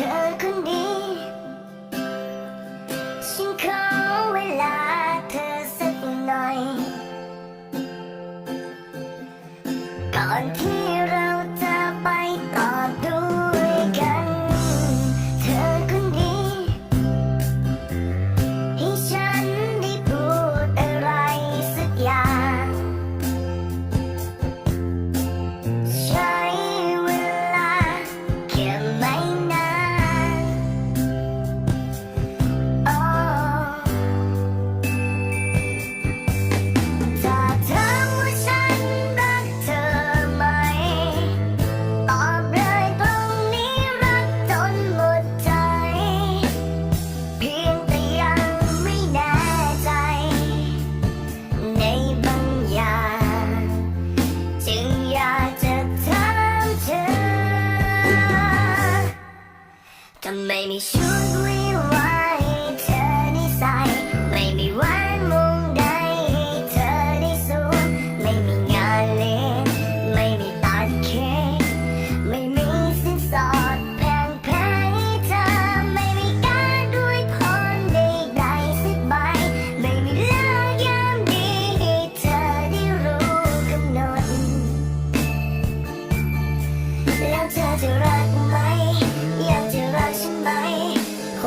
เธอคนนี้ฉันเคย you.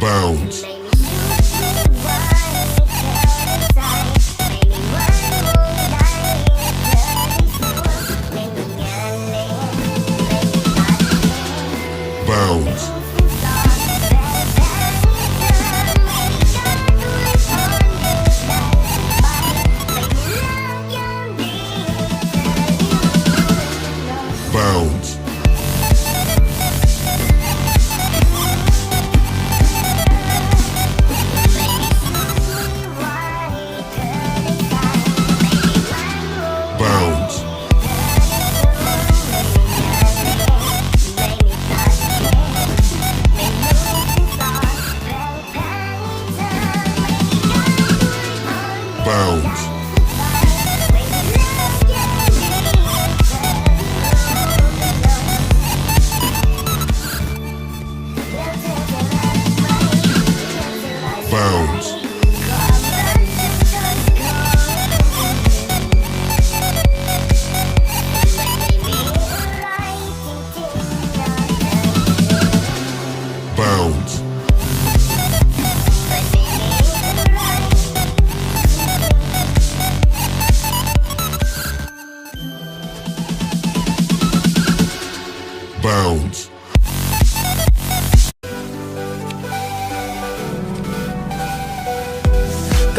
Bounds.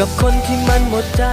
กับคนที่มันหมดใจ